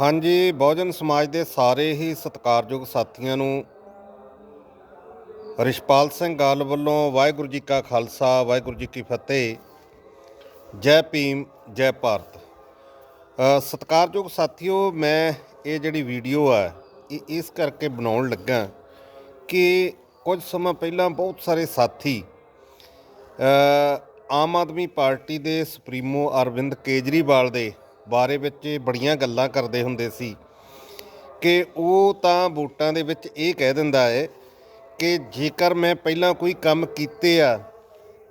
ਹਾਂਜੀ, ਬਹੁਜਨ ਸਮਾਜ ਦੇ ਸਾਰੇ ਹੀ ਸਤਿਕਾਰਯੋਗ ਸਾਥੀਆਂ ਨੂੰ ਰਿਸ਼ਪਾਲ ਸਿੰਘ ਗਾਲ ਵੱਲੋਂ ਵਾਹਿਗੁਰੂ ਜੀ ਕਾ ਖਾਲਸਾ, ਵਾਹਿਗੁਰੂ ਜੀ ਕੀ ਫਤਿਹ। ਜੈ ਭੀਮ, ਜੈ ਭਾਰਤ। ਸਤਿਕਾਰਯੋਗ ਸਾਥੀਓ, ਮੈਂ ਇਹ ਜਿਹੜੀ ਵੀਡੀਓ ਆ, ਇਹ ਇਸ ਕਰਕੇ ਬਣਾਉਣ ਲੱਗਾ ਕਿ ਕੁਝ ਸਮਾਂ ਪਹਿਲਾਂ ਬਹੁਤ ਸਾਰੇ ਸਾਥੀ ਆਮ ਆਦਮੀ ਪਾਰਟੀ ਦੇ ਸੁਪਰੀਮੋ ਅਰਵਿੰਦ ਕੇਜਰੀਵਾਲ ਦੇ ਬਾਰੇ ਵਿੱਚ ਬੜੀਆਂ ਗੱਲਾਂ ਕਰਦੇ ਹੁੰਦੇ ਸੀ ਕਿ ਉਹ ਤਾਂ ਵੋਟਾਂ ਦੇ ਵਿੱਚ ਇਹ ਕਹਿ ਦਿੰਦਾ ਹੈ ਕਿ ਜੇਕਰ ਮੈਂ ਪਹਿਲਾਂ ਕੋਈ ਕੰਮ ਕੀਤੇ ਆ,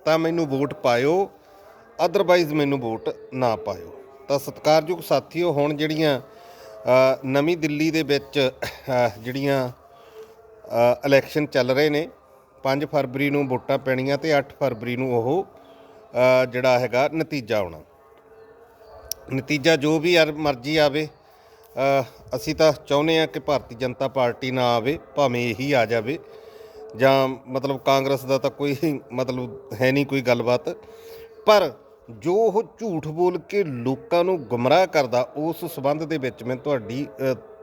ਤਾਂ ਮੈਨੂੰ ਵੋਟ ਪਾਇਓ ਅਦਰਵਾਈਜ਼ ਮੈਨੂੰ ਵੋਟ ਨਾ ਪਾਇਓ। ਤਾਂ ਸਤਿਕਾਰਯੋਗ ਸਾਥੀਓ, ਹੁਣ ਜਿਹੜੀਆਂ ਨਵੀਂ ਦਿੱਲੀ ਦੇ ਵਿੱਚ ਜਿਹੜੀਆਂ ਇਲੈਕਸ਼ਨ ਚੱਲ ਰਹੇ ਨੇ 5 ਫਰਵਰੀ ਨੂੰ ਵੋਟਾਂ ਪੈਣੀਆਂ ਤੇ 8 ਫਰਵਰੀ ਨੂੰ ਉਹ ਜਿਹੜਾ ਹੈਗਾ ਨਤੀਜਾ ਆਉਣਾ। ਨਤੀਜਾ ਜੋ ਵੀ ਯਾਰ ਮਰਜ਼ੀ ਆਵੇ ਅਸੀਂ ਤਾਂ ਚਾਹੁੰਦੇ ਆ ਕਿ ਭਾਰਤੀ ਜਨਤਾ ਪਾਰਟੀ ਨਾ ਆਵੇ, ਭਾਵੇਂ ਇਹੀ ਆ ਜਾਵੇ, ਜਾਂ ਮਤਲਬ ਕਾਂਗਰਸ ਦਾ ਤਾਂ ਕੋਈ ਮਤਲਬ ਹੈ ਨਹੀਂ ਕੋਈ ਗੱਲਬਾਤ, ਪਰ ਜੋ ਉਹ ਝੂਠ ਬੋਲ ਕੇ ਲੋਕਾਂ ਨੂੰ ਗੁੰਮਰਾਹ ਕਰਦਾ, ਉਸ ਸਬੰਧ ਦੇ ਵਿੱਚ ਮੈਂ ਤੁਹਾਡੀ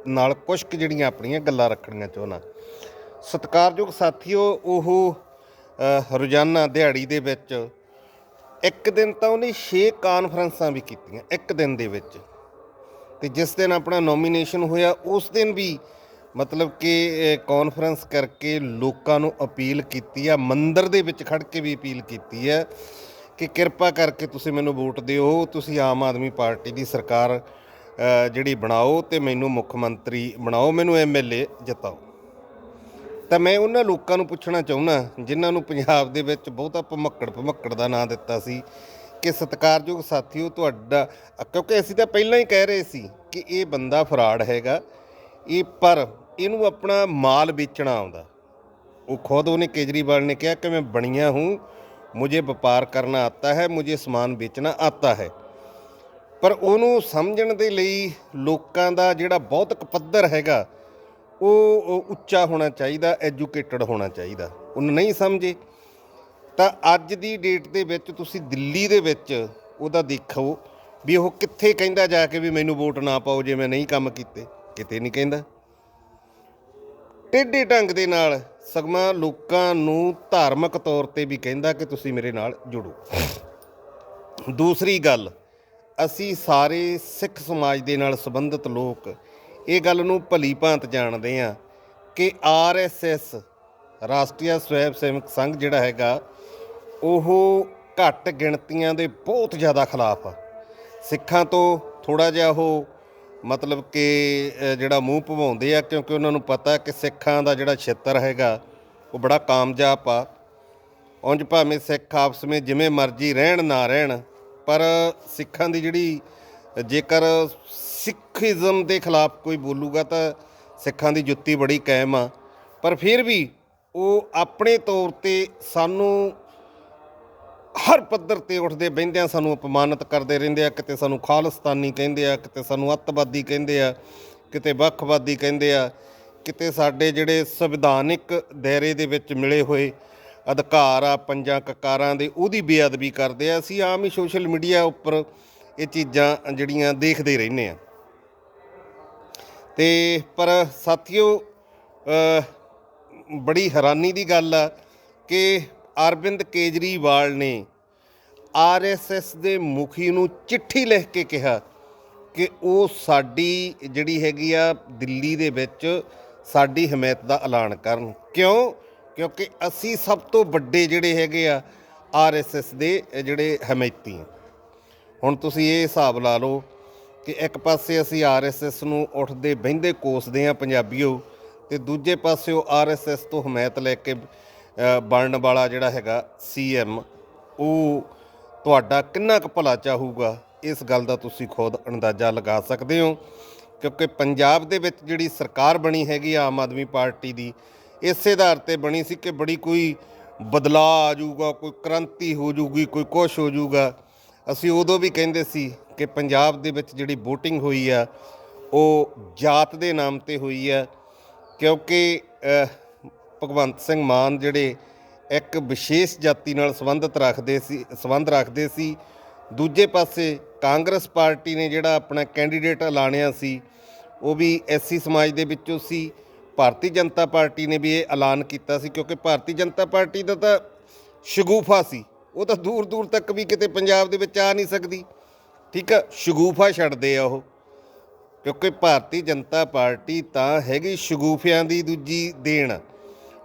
ਨਾਲ ਕੁਝ ਕੁ ਜਿਹੜੀਆਂ ਆਪਣੀਆਂ ਗੱਲਾਂ ਰੱਖਣੀਆਂ ਚਾਹੁੰਦਾ। ਸਤਿਕਾਰਯੋਗ ਸਾਥੀਓ, ਉਹ ਰੋਜ਼ਾਨਾ ਦਿਹਾੜੀ ਦੇ ਵਿੱਚ ਇੱਕ ਦਿਨ ਤਾਂ ਉਹਨੇ 6 ਕਾਨਫਰੰਸਾਂ ਵੀ ਕੀਤੀਆਂ, ਇੱਕ ਦਿਨ ਦੇ ਵਿੱਚ। ਤੇ ਜਿਸ ਦਿਨ ਆਪਣਾ ਨੋਮੀਨੇਸ਼ਨ ਹੋਇਆ, ਉਸ ਦਿਨ ਵੀ ਮਤਲਬ ਕਿ ਕਾਨਫਰੰਸ ਕਰਕੇ ਲੋਕਾਂ ਨੂੰ ਅਪੀਲ ਕੀਤੀ ਆ, ਮੰਦਰ ਦੇ ਵਿੱਚ ਖੜ ਕੇ ਵੀ ਅਪੀਲ ਕੀਤੀ ਹੈ ਕਿ ਕਿਰਪਾ ਕਰਕੇ ਤੁਸੀਂ ਮੈਨੂੰ ਵੋਟ ਦਿਓ, ਤੁਸੀਂ ਆਮ ਆਦਮੀ ਪਾਰਟੀ ਦੀ ਸਰਕਾਰ ਜਿਹੜੀ ਬਣਾਓ ਤੇ ਮੈਨੂੰ ਮੁੱਖ ਮੰਤਰੀ ਬਣਾਓ, ਮੈਨੂੰ ਐਮਐਲਏ ਜਿਤਾਓ। ਤਾਂ ਮੈਂ ਉਹਨਾਂ ਲੋਕਾਂ ਨੂੰ ਪੁੱਛਣਾ ਚਾਹੁੰਦਾ, ਜਿਨ੍ਹਾਂ ਨੂੰ ਪੰਜਾਬ ਦੇ ਵਿੱਚ ਬਹੁਤਾ ਭਮੱਕੜ ਭਮੱਕੜ ਦਾ ਨਾਂ ਦਿੱਤਾ ਸੀ, ਕਿ ਸਤਿਕਾਰਯੋਗ ਸਾਥੀਓ ਤੁਹਾਡਾ, ਕਿਉਂਕਿ ਅਸੀਂ ਤਾਂ ਪਹਿਲਾਂ ਹੀ ਕਹਿ ਰਹੇ ਸੀ ਕਿ ਇਹ ਬੰਦਾ ਫਰਾਡ ਹੈਗਾ, ਇਹ ਪਰ ਇਹਨੂੰ ਆਪਣਾ ਮਾਲ ਵੇਚਣਾ ਆਉਂਦਾ। ਉਹ ਖੁਦ ਉਹਨੇ ਕੇਜਰੀਵਾਲ ਨੇ ਕਿਹਾ ਕਿ ਮੈਂ ਬਣੀਆਂ ਹੂੰ, ਮੁਝੇ ਵਪਾਰ ਕਰਨਾ ਆਤਾ ਹੈ, ਮੁਝੇ ਸਮਾਨ ਵੇਚਣਾ ਆਤਾ ਹੈ। ਪਰ ਉਹਨੂੰ ਸਮਝਣ ਦੇ ਲਈ ਲੋਕਾਂ ਦਾ ਜਿਹੜਾ ਬੌਧਿਕ ਪੱਧਰ ਹੈਗਾ ਉਹ ਉਹ ਉੱਚਾ ਹੋਣਾ ਚਾਹੀਦਾ ਐਜੂਕੇਟਡ ਹੋਣਾ ਚਾਹੀਦਾ। ਉਹਨੂੰ ਨਹੀਂ ਸਮਝੇ। ਤਾਂ ਅੱਜ ਦੀ ਡੇਟ ਦੇ ਵਿੱਚ ਤੁਸੀਂ ਦਿੱਲੀ ਦੇ ਵਿੱਚ ਉਹਦਾ ਦੇਖੋ ਵੀ ਉਹ ਕਿੱਥੇ ਕਹਿੰਦਾ ਜਾ ਕੇ ਵੀ ਮੈਨੂੰ ਵੋਟ ਨਾ ਪਾਓ ਜੇ ਮੈਂ ਨਹੀਂ ਕੰਮ ਕੀਤੇ। ਕਿਤੇ ਨਹੀਂ ਕਹਿੰਦਾ। ਟੇਢੇ ਢੰਗ ਦੇ ਨਾਲ ਸਗਮਾ ਲੋਕਾਂ ਨੂੰ ਧਾਰਮਿਕ ਤੌਰ ਤੇ ਵੀ ਕਹਿੰਦਾ ਕਿ ਤੁਸੀਂ ਮੇਰੇ ਨਾਲ ਜੁੜੋ। ਦੂਸਰੀ ਗੱਲ, ਅਸੀਂ ਸਾਰੇ ਸਿੱਖ ਸਮਾਜ ਦੇ ਨਾਲ ਸੰਬੰਧਿਤ ਲੋਕ ਇਹ ਗੱਲ ਨੂੰ ਭਲੀ ਭਾਂਤ ਜਾਣਦੇ ਆ ਕਿ ਆਰਐਸਐਸ ਰਾਸ਼ਟਰੀ ਸਵੈਮ ਸੇਵਕ ਸੰਘ ਜਿਹੜਾ ਹੈਗਾ, ਉਹ ਘੱਟ ਗਿਣਤੀਆਂ ਦੇ ਬਹੁਤ ਜ਼ਿਆਦਾ ਖਿਲਾਫ ਆ। ਸਿੱਖਾਂ ਤੋਂ ਥੋੜਾ ਜਿਹਾ ਉਹ ਮਤਲਬ ਕਿ ਜਿਹੜਾ ਮੂੰਹ ਭਵਾਉਂਦੇ ਆ, ਕਿਉਂਕਿ ਉਹਨਾਂ ਨੂੰ ਪਤਾ ਕਿ ਸਿੱਖਾਂ ਦਾ ਜਿਹੜਾ ਛੇਤਰ ਹੈਗਾ, ਉਹ ਬੜਾ ਕਾਮਯਾਬ ਆ। ਉਂਝ ਭਾਵੇਂ ਸਿੱਖ ਆਪਸ ਵਿੱਚ ਜਿਵੇਂ ਮਰਜ਼ੀ ਰਹਿਣ, ਨਾ ਰਹਿਣ, ਪਰ ਸਿੱਖਾਂ ਦੀ ਜਿਹੜੀ ਜੇਕਰ ਸਿੱਖੀਜ਼ਮ ਦੇ ਖਿਲਾਫ ਕੋਈ ਬੋਲੂਗਾ ਤਾਂ ਸਿੱਖਾਂ ਦੀ ਜੁੱਤੀ ਬੜੀ ਕਾਇਮ ਆ। ਪਰ ਫਿਰ ਵੀ ਉਹ ਆਪਣੇ ਤੌਰ ਤੇ ਸਾਨੂੰ ਹਰ ਪੱਧਰ ਤੇ ਉੱਠਦੇ ਬਹਿੰਦਿਆਂ ਸਾਨੂੰ ਅਪਮਾਨਿਤ ਕਰਦੇ ਰਹਿੰਦੇ ਆ, ਕਿਤੇ ਸਾਨੂੰ ਖਾਲਿਸਤਾਨੀ ਕਹਿੰਦੇ ਆ, ਕਿਤੇ ਸਾਨੂੰ ਅੱਤਵਾਦੀ ਕਹਿੰਦੇ ਆ, ਕਿਤੇ ਵੱਖਵਾਦੀ ਕਹਿੰਦੇ ਆ, ਕਿਤੇ ਸਾਡੇ ਜਿਹੜੇ ਸੰਵਿਧਾਨਿਕ ਦਾਇਰੇ ਦੇ ਵਿੱਚ ਮਿਲੇ ਹੋਏ ਅਧਿਕਾਰ ਆ, ਪੰਜਾਂ ਕਕਾਰਾਂ ਦੇ, ਉਹਦੀ ਬੇਅਦਬੀ ਕਰਦੇ ਆ। ਅਸੀਂ ਆਮ ਹੀ ਸੋਸ਼ਲ ਮੀਡੀਆ ਉੱਪਰ ਇਹ ਚੀਜ਼ਾਂ ਜਿਹੜੀਆਂ ਦੇਖਦੇ ਰਹਿੰਦੇ ਆ। ਤੇ ਪਰ ਸਾਥੀਓ ਬੜੀ ਹੈਰਾਨੀ ਦੀ ਗੱਲ ਆ ਕਿ ਅਰਵਿੰਦ ਕੇਜਰੀਵਾਲ ਨੇ ਆਰਐਸਐਸ ਦੇ ਮੁਖੀ ਨੂੰ ਚਿੱਠੀ ਲਿਖ ਕੇ ਕਿਹਾ ਕਿ ਉਹ ਸਾਡੀ ਜਿਹੜੀ ਹੈਗੀ ਆ ਦਿੱਲੀ ਦੇ ਵਿੱਚ ਸਾਡੀ ਹਮਾਇਤ ਦਾ ਐਲਾਨ ਕਰਨ। ਕਿਉਂ? ਕਿਉਂਕਿ ਅਸੀਂ ਸਭ ਤੋਂ ਵੱਡੇ ਜਿਹੜੇ ਹੈਗੇ ਆ ਆਰਐਸਐਸ ਦੇ ਜਿਹੜੇ ਹਮਾਇਤੀ ਹੁਣ ਤੁਸੀਂ ਇਹ ਹਿਸਾਬ ਲਾ ਲਓ ਕਿ ਇੱਕ ਪਾਸੇ ਅਸੀਂ ਆਰਐਸਐਸ ਨੂੰ ਉੱਠਦੇ ਬਹਿੰਦੇ ਕੋਸਦੇ ਆ ਪੰਜਾਬੀਓ ਤੇ ਦੂਜੇ ਪਾਸੇ ਉਹ ਆਰਐਸਐਸ ਤੋਂ ਹਮਾਇਤ ਲੈ ਕੇ ਬਣਨ ਵਾਲਾ ਜਿਹੜਾ ਹੈਗਾ ਸੀਐਮ, ਉਹ ਤੁਹਾਡਾ ਕਿੰਨਾ ਕੁ ਭਲਾ ਚਾਹੂਗਾ? ਇਸ ਗੱਲ ਦਾ ਤੁਸੀਂ ਖੁਦ ਅੰਦਾਜ਼ਾ ਲਗਾ ਸਕਦੇ ਹੋ, ਕਿਉਂਕਿ ਪੰਜਾਬ ਦੇ ਵਿੱਚ ਜਿਹੜੀ ਸਰਕਾਰ ਬਣੀ ਹੈਗੀ ਆਮ ਆਦਮੀ ਪਾਰਟੀ ਦੀ, ਇਸੇ ਆਧਾਰ ਤੇ ਬਣੀ ਸੀ ਕਿ ਬੜੀ ਕੋਈ ਬਦਲਾਅ ਆ ਜਾਊਗਾ, ਕੋਈ ਕ੍ਰਾਂਤੀ ਹੋ ਜਾਊਗੀ, ਕੋਈ ਕੁਛ ਹੋ ਜਾਊਗਾ। ਅਸੀਂ ਉਦੋਂ ਵੀ ਕਹਿੰਦੇ ਸੀ ਕਿ ਪੰਜਾਬ ਦੇ ਵਿੱਚ ਜਿਹੜੀ VOTING ਹੋਈ ਆ, ਉਹ ਜਾਤ ਦੇ ਨਾਮ ਤੇ ਹੋਈ ਆ, ਕਿਉਂਕਿ ਭਗਵੰਤ ਸਿੰਘ ਮਾਨ ਜਿਹੜੇ ਇੱਕ ਵਿਸ਼ੇਸ਼ ਜਾਤੀ ਨਾਲ ਸੰਬੰਧਿਤ ਰੱਖਦੇ ਸੀ, ਸੰਬੰਧ ਰੱਖਦੇ ਸੀ। ਦੂਜੇ ਪਾਸੇ ਕਾਂਗਰਸ ਪਾਰਟੀ ਨੇ ਜਿਹੜਾ ਆਪਣਾ ਕੈਂਡੀਡੇਟ ਐਲਾਨਿਆ ਸੀ, ਉਹ ਵੀ ਐਸਸੀ ਸਮਾਜ ਦੇ ਵਿੱਚੋਂ ਸੀ। ਭਾਰਤੀ ਜਨਤਾ ਪਾਰਟੀ ਨੇ ਵੀ ਇਹ ਐਲਾਨ ਕੀਤਾ ਸੀ, ਕਿਉਂਕਿ ਭਾਰਤੀ ਜਨਤਾ ਪਾਰਟੀ ਦਾ ਤਾਂ ਸ਼ਗੂਫਾ ਸੀ। ਉਹ ਤਾਂ ਦੂਰ ਦੂਰ ਤੱਕ ਵੀ ਕਿਤੇ ਪੰਜਾਬ ਦੇ ਵਿੱਚ ਆ ਨਹੀਂ ਸਕਦੀ। ਠੀਕ ਆ, ਸ਼ਗੂਫਾ ਛੱਡਦੇ ਆ ਉਹ। ਕਿਉਂਕਿ ਭਾਰਤੀ ਜਨਤਾ ਪਾਰਟੀ ਤਾਂ ਹੈਗੀ ਸ਼ਗੂਫਿਆਂ ਦੀ ਦੂਜੀ ਦੇਣ।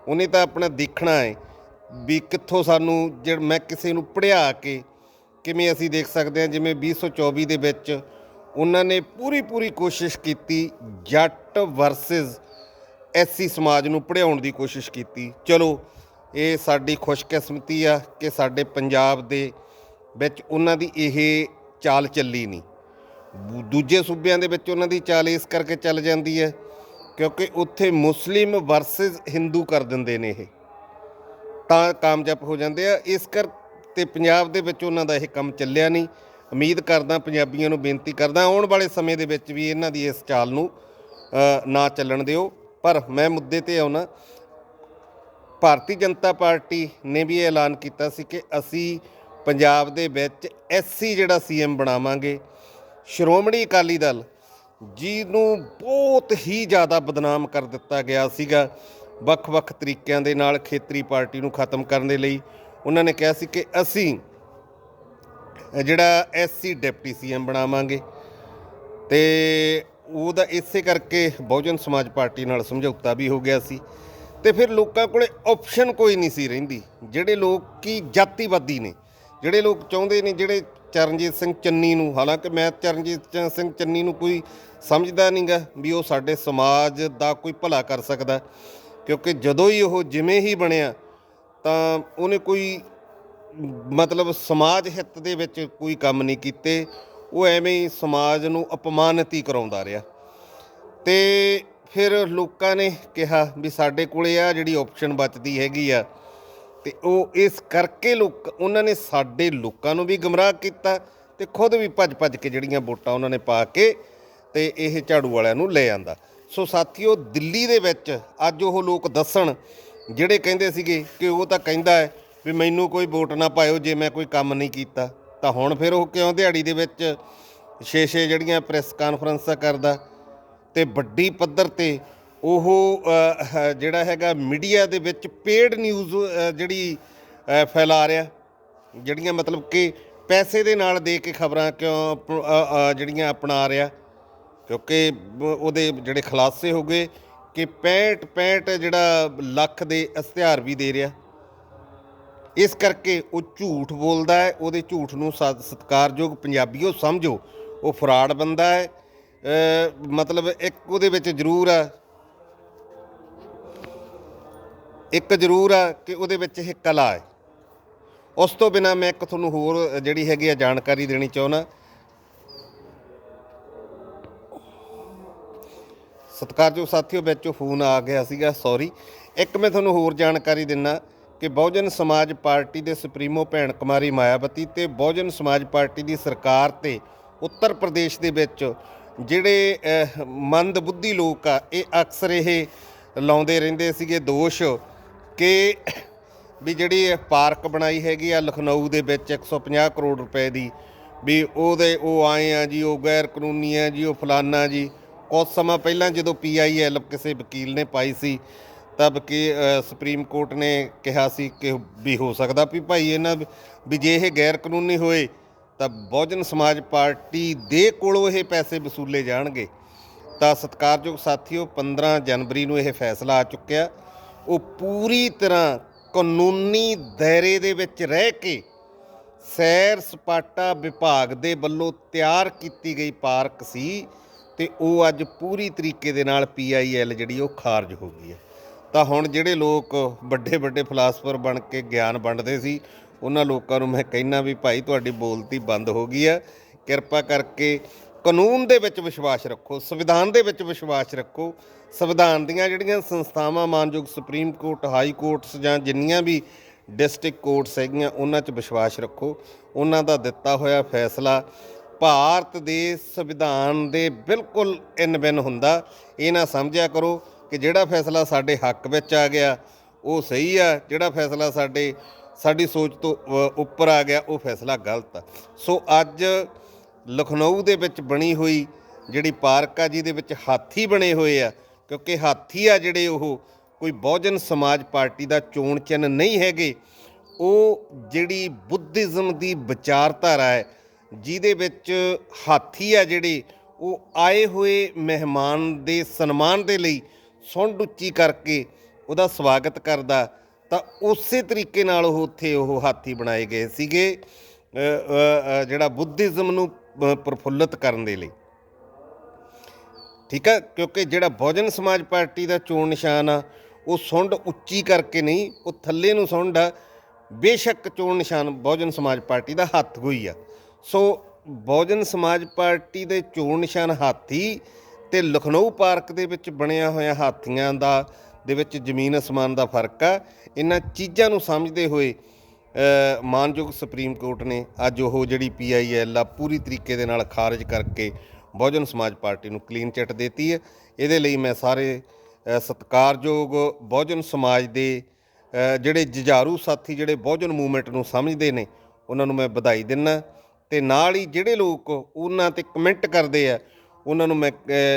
ਉਹਨੇ ਤਾਂ ਆਪਣਾ ਦੇਖਣਾ ਹੈ ਵੀ ਕਿੱਥੋਂ ਸਾਨੂੰ ਜਿਹੜਾ ਮੈਂ ਕਿਸੇ ਨੂੰ ਪੜਿਆ ਕੇ ਕਿਵੇਂ ਅਸੀਂ ਦੇਖ ਸਕਦੇ ਹਾਂ, ਜਿਵੇਂ 2024 ਦੇ ਵਿੱਚ ਉਹਨਾਂ ਨੇ ਪੂਰੀ ਪੂਰੀ ਕੋਸ਼ਿਸ਼ ਕੀਤੀ, ਜੱਟ ਵਰਸਸ ਐਸਸੀ ਸਮਾਜ ਨੂੰ ਪੜਿਆਉਣ ਦੀ ਕੋਸ਼ਿਸ਼ ਕੀਤੀ। ਚਲੋ ਇਹ ਸਾਡੀ ਖੁਸ਼ਕਿਸਮਤੀ ਆ ਕਿ ਸਾਡੇ ਪੰਜਾਬ ਦੇ ਵਿੱਚ ਉਹਨਾਂ ਦੀ ਇਹ ਚਾਲ ਚੱਲੀ ਨਹੀਂ। ਦੂ- ਦੂਜੇ ਸੂਬਿਆਂ ਦੇ ਵਿੱਚ ਉਹਨਾਂ ਦੀ ਚਾਲ ਇਸ ਕਰਕੇ ਚੱਲ ਜਾਂਦੀ ਹੈ ਕਿਉਂਕਿ ਉੱਥੇ ਮੁਸਲਿਮ ਵਰਸਸ ਹਿੰਦੂ ਕਰ ਦਿੰਦੇ ਨੇ ਇਹ। ਤਾਂ ਕਾਮਯਾਬ ਹੋ ਜਾਂਦੇ ਆ। ਇਸ ਕਰ, ਤੇ ਪੰਜਾਬ ਦੇ ਵਿੱਚ ਉਹਨਾਂ ਦਾ ਇਹ ਕੰਮ ਚੱਲਿਆ ਨਹੀਂ। ਉਮੀਦ ਕਰਦਾ ਪੰਜਾਬੀਆਂ ਨੂੰ ਬੇਨਤੀ ਕਰਦਾ ਆਉਣ ਵਾਲੇ ਸਮੇਂ ਦੇ ਵਿੱਚ ਵੀ ਇਹਨਾਂ ਦੀ ਇਸ ਚਾਲ ਨੂੰ ਨਾ ਚੱਲਣ ਦਿਓ। ਪਰ ਮੈਂ ਮੁੱਦੇ ਤੇ ਆਉਣਾ ਭਾਰਤੀ ਜਨਤਾ ਪਾਰਟੀ ਨੇ ਵੀ ਇਹ ਐਲਾਨ ਕੀਤਾ ਸੀ ਕਿ ਅਸੀਂ ਪੰਜਾਬ ਦੇ ਵਿੱਚ ਐਸਸੀ ਜਿਹੜਾ ਸੀਐਮ ਬਣਾਵਾਂਗੇ। ਸ਼੍ਰੋਮਣੀ ਅਕਾਲੀ ਦਲ ਜਿਹਨੂੰ ਬਹੁਤ ਹੀ ਜ਼ਿਆਦਾ ਬਦਨਾਮ ਕਰ ਦਿੱਤਾ ਗਿਆ ਸੀਗਾ ਵੱਖ-ਵੱਖ ਤਰੀਕਿਆਂ ਦੇ ਨਾਲ ਖੇਤਰੀ ਪਾਰਟੀ ਨੂੰ ਖਤਮ ਕਰਨ ਦੇ ਲਈ। ਉਹਨਾਂ ਨੇ ਕਿਹਾ ਸੀ ਕਿ ਅਸੀਂ ਜਿਹੜਾ ਐਸਸੀ ਡਿਪਟੀ ਸੀਐਮ ਬਣਾਵਾਂਗੇ ਤੇ ਉਹਦਾ ਇਸੇ ਕਰਕੇ ਬਹੁਜਨ ਸਮਾਜ ਪਾਰਟੀ ਨਾਲ ਸਮਝੌਤਾ ਵੀ ਹੋ ਗਿਆ ਸੀ। ਤੇ ਫਿਰ ਲੋਕਾਂ ਕੋਲੇ ਆਪਸ਼ਨ ਕੋਈ ਨਹੀਂ ਸੀ ਰਹਿੰਦੀ। ਜਿਹੜੇ ਲੋਕ ਕੀ ਜਾਤੀਵਾਦੀ ਨੇ, ਜਿਹੜੇ ਲੋਕ ਚਾਹੁੰਦੇ ਨੇ ਜਿਹੜੇ ਚਰਨਜੀਤ ਸਿੰਘ ਚੰਨੀ ਨੂੰ, ਹਾਲਾਂਕਿ ਮੈਂ ਚਰਨਜੀਤ ਚ- ਸਿੰਘ ਚੰਨੀ ਨੂੰ ਕੋਈ ਸਮਝਦਾ ਨਹੀਂਗਾ ਵੀ ਉਹ ਸਾਡੇ ਸਮਾਜ ਦਾ ਕੋਈ ਭਲਾ ਕਰ ਸਕਦਾ। ਕਿਉਂਕਿ ਜਦੋਂ ਹੀ ਉਹ ਜਿਵੇਂ ਹੀ ਬਣਿਆ, ਤਾਂ ਉਹਨੇ ਕੋਈ ਮਤਲਬ ਸਮਾਜ ਹਿੱਤ ਦੇ ਵਿੱਚ ਕੋਈ ਕੰਮ ਨਹੀਂ ਕੀਤੇ। ਉਹ ਐਵੇਂ ਹੀ ਸਮਾਜ ਨੂੰ ਅਪਮਾਨਿਤ ਹੀ ਕਰਾਉਂਦਾ ਰਿਹਾ। ਤੇ ਫਿਰ ਲੋਕਾਂ ਨੇ ਕਿਹਾ ਵੀ ਸਾਡੇ ਕੋਲੇ ਆ ਜਿਹੜੀ ਆਪਸ਼ਨ ਬਚਦੀ ਹੈਗੀ ਆ। ਤੇ ਉਹ ਇਸ ਕਰਕੇ ਲੋਕ, ਉਹਨਾਂ ਨੇ ਸਾਡੇ ਲੋਕਾਂ ਨੂੰ ਵੀ ਗਮਰਾਹ ਕੀਤਾ ਤੇ ਖੁਦ ਵੀ ਭੱਜ ਭੱਜ ਕੇ ਜਿਹੜੀਆਂ ਵੋਟਾਂ ਉਹਨਾਂ ਨੇ ਪਾ ਕੇ ਤੇ ਇਹ ਝਾੜੂ ਵਾਲਿਆਂ ਨੂੰ ਲੈ ਆਂਦਾ। ਸੋ ਸਾਥੀਓ, ਦਿੱਲੀ ਦੇ ਵਿੱਚ ਅੱਜ ਉਹ ਲੋਕ ਦੱਸਣ, ਜਿਹੜੇ ਕਹਿੰਦੇ ਸੀਗੇ ਕਿ ਉਹ ਤਾਂ ਕਹਿੰਦਾ ਹੈ ਵੀ ਮੈਨੂੰ ਕੋਈ ਵੋਟ ਨਾ ਪਾਇਓ, ਜੇ ਮੈਂ ਕੋਈ ਕੰਮ ਨਹੀਂ ਕੀਤਾ, ਤਾਂ ਹੁਣ ਫਿਰ ਉਹ ਕਿਉਂ ਦਿਹਾੜੀ ਦੇ ਵਿੱਚ ਛੇ ਛੇ ਜਿਹੜੀਆਂ ਪ੍ਰੈਸ ਕਾਨਫਰੰਸਾਂ ਕਰਦਾ? ਤੇ ਵੱਡੀ ਪੱਧਰ ਤੇ ਉਹ ਜਿਹੜਾ ਹੈਗਾ ਮੀਡੀਆ ਦੇ ਵਿੱਚ ਪੇਡ ਨਿਊਜ਼ ਜਿਹੜੀ ਫੈਲਾ ਰਿਹਾ। ਜਿਹੜੀਆਂ ਮਤਲਬ ਕਿ ਪੈਸੇ ਦੇ ਨਾਲ ਦੇ ਕੇ ਖਬਰਾਂ ਕਿਉਂ ਜਿਹੜੀਆਂ ਅਪਣਾ ਰਿਹਾ। ਕਿਉਂਕਿ ਉਹਦੇ ਜਿਹੜੇ ਖੁਲਾਸੇ ਹੋ ਗਏ ਕਿ 65 65 ਜਿਹੜਾ ਲੱਖ ਦੇ ਇਸ਼ਤਿਹਾਰ ਵੀ ਦੇ ਰਿਹਾ। ਇਸ ਕਰਕੇ ਉਹ ਝੂਠ ਬੋਲਦਾ ਹੈ, ਉਹਦੇ ਝੂਠ ਨੂੰ ਸਤ- ਸਤਿਕਾਰਯੋਗ ਪੰਜਾਬੀਓ ਸਮਝੋ, ਉਹ ਫਰਾਡ ਬੰਦਾ ਹੈ। ਮਤਲਬ ਇੱਕ ਉਹਦੇ ਵਿੱਚ ਜ਼ਰੂਰ ਆ। ਇੱਕ ਜ਼ਰੂਰ ਆ ਕਿ ਉਹਦੇ ਵਿੱਚ ਇਹ ਕਲਾ ਹੈ। ਉਸ ਤੋਂ ਬਿਨਾ ਮੈਂ ਇੱਕ ਤੁਹਾਨੂੰ ਹੋਰ ਜਿਹੜੀ ਹੈਗੀ ਆ ਜਾਣਕਾਰੀ ਦੇਣੀ ਚਾਹੁੰਦਾ। ਸਤਿਕਾਰਯੋਗ ਸਾਥੀਓ, ਵਿੱਚੋਂ ਫੋਨ ਆ ਗਿਆ ਸੀਗਾ ਸੌਰੀ ਇੱਕ ਮੈਂ ਤੁਹਾਨੂੰ ਹੋਰ ਜਾਣਕਾਰੀ ਦਿੰਨਾ ਕਿ ਬਹੁਜਨ ਸਮਾਜ ਪਾਰਟੀ ਦੇ ਸੁਪਰੀਮੋ ਭੈਣ ਕੁਮਾਰੀ ਮਾਇਆਵਤੀ ਤੇ ਬਹੁਜਨ ਸਮਾਜ ਪਾਰਟੀ ਦੀ ਸਰਕਾਰ ਤੇ ਉੱਤਰ ਪ੍ਰਦੇਸ਼ ਦੇ ਵਿੱਚ ਜਿਹੜੇ ਮੰਦ ਬੁੱਧੀ ਲੋਕ ਆ, ਇਹ ਅਕਸਰ ਇਹ ਲਾਉਂਦੇ ਰਹਿੰਦੇ ਸੀਗੇ ਦੋਸ਼ ਕਿ ਵੀ ਜਿਹੜੀ ਇਹ ਪਾਰਕ ਬਣਾਈ ਹੈਗੀ ਆ ਲਖਨਊ ਦੇ ਵਿੱਚ 150 ਕਰੋੜ ਰੁਪਏ ਦੀ, ਵੀ ਉਹਦੇ ਉਹ ਆਏ ਆ ਜੀ, ਉਹ ਗੈਰ ਕਾਨੂੰਨੀ ਆ ਜੀ, ਉਹ ਫਲਾਨਾ ਜੀ। ਕੁਝ ਸਮਾਂ ਪਹਿਲਾਂ ਜਦੋਂ ਪੀਆਈਐਲ ਕਿਸੇ ਵਕੀਲ ਨੇ ਪਾਈ ਸੀ ਤਾਂ ਵਕੀ ਸੁਪਰੀਮ ਕੋਰਟ ਨੇ ਕਿਹਾ ਸੀ ਕਿ ਵੀ ਹੋ ਸਕਦਾ ਵੀ ਭਾਈ ਇਹਨਾਂ ਵੀ ਜੇ ਇਹ ਗੈਰ ਕਾਨੂੰਨੀ ਹੋਏ ਤਾਂ ਬਹੁਜਨ ਸਮਾਜ ਪਾਰਟੀ ਦੇ ਕੋਲੋਂ ਇਹ ਪੈਸੇ ਵਸੂਲੇ ਜਾਣਗੇ। ਤਾਂ ਸਤਿਕਾਰਯੋਗ ਸਾਥੀਓ 15 ਜਨਵਰੀ ਨੂੰ ਇਹ ਫੈਸਲਾ ਆ ਚੁੱਕਿਆ। ਉਹ ਪੂਰੀ ਤਰ੍ਹਾਂ ਕਾਨੂੰਨੀ ਦਾਇਰੇ ਦੇ ਵਿੱਚ ਰਹਿ ਕੇ ਸੈਰ ਸਪਾਟਾ ਵਿਭਾਗ ਦੇ ਵੱਲੋਂ ਤਿਆਰ ਕੀਤੀ ਗਈ ਪਾਰਕ ਸੀ ਤੇ ਉਹ ਅੱਜ ਪੂਰੀ ਤਰੀਕੇ ਦੇ ਨਾਲ ਪੀਆਈਐਲ ਜਿਹੜੀ ਉਹ ਖਾਰਜ ਹੋ ਗਈ ਹੈ। ਤਾਂ ਹੁਣ ਜਿਹੜੇ ਲੋਕ ਵੱਡੇ ਵੱਡੇ ਫਲਾਸਫਰ ਬਣ ਕੇ ਗਿਆਨ ਵੰਡਦੇ ਸੀ ਉਹਨਾਂ ਲੋਕਾਂ ਨੂੰ ਮੈਂ ਕਹਿਣਾ ਵੀ ਭਾਈ ਤੁਹਾਡੀ ਬੋਲਤੀ ਬੰਦ ਹੋ ਗਈ ਆ। ਕਿਰਪਾ ਕਰਕੇ ਕਾਨੂੰਨ ਦੇ ਵਿੱਚ ਵਿਸ਼ਵਾਸ ਰੱਖੋ, ਸੰਵਿਧਾਨ ਦੇ ਵਿੱਚ ਵਿਸ਼ਵਾਸ ਰੱਖੋ। ਸੰਵਿਧਾਨ ਦੀਆਂ ਜਿਹੜੀਆਂ ਸੰਸਥਾਵਾਂ, ਮਾਨਯੋਗ ਸੁਪਰੀਮ ਕੋਰਟ, ਹਾਈ ਕੋਰਟਸ ਜਾਂ ਜਿੰਨੀਆਂ ਵੀ ਡਿਸਟ੍ਰਿਕਟ ਕੋਰਟਸ ਹੈਗੀਆਂ, ਉਹਨਾਂ 'ਚ ਵਿਸ਼ਵਾਸ ਰੱਖੋ। ਉਹਨਾਂ ਦਾ ਦਿੱਤਾ ਹੋਇਆ ਫੈਸਲਾ ਭਾਰਤ ਦੇ ਸੰਵਿਧਾਨ ਦੇ ਬਿਲਕੁਲ ਇਨ ਬਿਨ ਹੁੰਦਾ। ਇਹ ਨਾ ਸਮਝਿਆ ਕਰੋ ਕਿ ਜਿਹੜਾ ਫੈਸਲਾ ਸਾਡੇ ਹੱਕ ਵਿੱਚ ਆ ਗਿਆ, ਉਹ ਸਹੀ ਆ। ਜਿਹੜਾ ਫੈਸਲਾ ਸਾਡੇ ਸਾਡੀ ਸੋਚ ਤੋਂ ਉੱਪਰ ਆ ਗਿਆ, ਉਹ ਫੈਸਲਾ ਗਲਤ ਆ। ਸੋ ਅੱਜ ਲਖਨਊ ਦੇ ਵਿੱਚ ਬਣੀ ਹੋਈ ਜਿਹੜੀ ਪਾਰਕ ਆ, ਜਿਹਦੇ ਵਿੱਚ ਹਾਥੀ ਬਣੇ ਹੋਏ ਆ, ਕਿਉਂਕਿ ਹਾਥੀ ਆ ਜਿਹੜੇ ਉਹ ਕੋਈ ਬਹੁਜਨ ਸਮਾਜ ਪਾਰਟੀ ਦਾ ਚੋਣ ਚਿੰਨ੍ਹ ਨਹੀਂ ਹੈਗੇ, ਉਹ ਜਿਹੜੀ ਬੁੱਧਿਜ਼ਮ ਦੀ ਵਿਚਾਰਧਾਰਾ ਹੈ, ਜਿਹਦੇ ਵਿੱਚ ਹਾਥੀ ਆ ਜਿਹੜੇ, ਉਹ ਆਏ ਹੋਏ ਮਹਿਮਾਨ ਦੇ ਸਨਮਾਨ ਦੇ ਲਈ ਸੁੰਡ ਉੱਚੀ ਕਰਕੇ ਉਹਦਾ ਸਵਾਗਤ ਕਰਦਾ। ਤਾਂ ਉਸੇ ਤਰੀਕੇ ਨਾਲ ਉਹ ਉੱਥੇ ਉਹ ਹਾਥੀ ਬਣਾਏ ਗਏ ਸੀਗੇ ਜਿਹੜਾ ਬੁੱਧਿਜ਼ਮ ਨੂੰ ਅ, ਪ੍ਰਫੁੱਲਤ ਕਰਨ ਦੇ ਲਈ। ਠੀਕ ਹੈ ਕਿਉਂਕਿ ਜਿਹੜਾ ਬਹੁਜਨ ਸਮਾਜ ਪਾਰਟੀ ਦਾ ਚੋਣ ਨਿਸ਼ਾਨ ਆ ਉਹ ਸੁੰਡ ਉੱਚੀ ਕਰਕੇ ਨਹੀਂ ਉਹ ਥੱਲੇ ਨੂੰ ਸੁੰਡ ਆ। ਬੇਸ਼ੱਕ ਚੋਣ ਨਿਸ਼ਾਨ ਬਹੁਜਨ ਸਮਾਜ ਪਾਰਟੀ ਦਾ ਹੱਥ ਹੋਈ ਆ। ਸੋ ਬਹੁਜਨ ਸਮਾਜ ਪਾਰਟੀ ਦੇ ਚੋਣ ਨਿਸ਼ਾਨ ਹਾਥੀ ਤੇ ਲਖਨਊ ਪਾਰਕ ਦੇ ਵਿੱਚ ਬਣਿਆ ਹੋਇਆ ਹਾਥੀਆਂ ਦਾ ਦੇ ਵਿੱਚ ਜ਼ਮੀਨ ਅਸਮਾਨ ਦਾ ਫ਼ਰਕ ਆ। ਇਹਨਾਂ ਚੀਜ਼ਾਂ ਨੂੰ ਸਮਝਦੇ ਹੋਏ ਮਾਨਯੋਗ ਸੁਪਰੀਮ ਕੋਰਟ ਨੇ ਅੱਜ ਉਹ ਜਿਹੜੀ ਪੀਆਈਐਲ ਆ, ਪੂਰੀ ਤਰੀਕੇ ਦੇ ਨਾਲ ਖਾਰਜ ਕਰਕੇ ਬਹੁਜਨ ਸਮਾਜ ਪਾਰਟੀ ਨੂੰ ਕਲੀਨ ਚਿੱਟ ਦਿੱਤੀ ਹੈ ਇਹਦੇ ਲਈ ਮੈਂ ਸਾਰੇ ਸਤਿਕਾਰਯੋਗ ਬਹੁਜਨ ਸਮਾਜ ਦੇ ਜਿਹੜੇ ਜੁਝਾਰੂ ਸਾਥੀ, ਜਿਹੜੇ ਬਹੁਜਨ ਮੂਵਮੈਂਟ ਨੂੰ ਸਮਝਦੇ ਨੇ, ਉਹਨਾਂ ਨੂੰ ਮੈਂ ਵਧਾਈ ਦਿੰਦਾ ਤੇ ਨਾਲ ਹੀ ਜਿਹੜੇ ਲੋਕ ਉਹਨਾਂ ਤੇ ਕਮੈਂਟ ਕਰਦੇ ਆ ਉਹਨਾਂ ਨੂੰ ਮੈਂ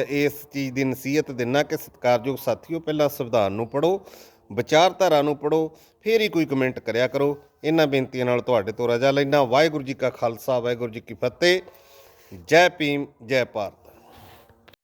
ਇਸ ਚੀਜ਼ ਦੀ ਨਸੀਹਤ ਦਿੰਦਾ ਕਿ ਸਤਿਕਾਰਯੋਗ ਸਾਥੀਓ, ਪਹਿਲਾਂ ਸੰਵਿਧਾਨ ਨੂੰ ਪੜੋ ਵਿਚਾਰਧਾਰਾ ਨੂੰ ਪੜੋ ਫਿਰ ਹੀ ਕੋਈ ਕਮੈਂਟ ਕਰਿਆ ਕਰੋ। ਇਹਨਾਂ ਬੇਨਤੀਆਂ ਨਾਲ ਤੁਹਾਡੇ ਤੋਂ ਰਜਾ ਲੈਣਾ ਵਾਹਿਗੁਰੂ ਜੀ ਕਾ ਖਾਲਸਾ, ਵਾਹਿਗੁਰੂ ਜੀ ਕੀ ਫਤਿਹ। ਜੈ ਭੀਮ, ਜੈ ਭਾਰਤ।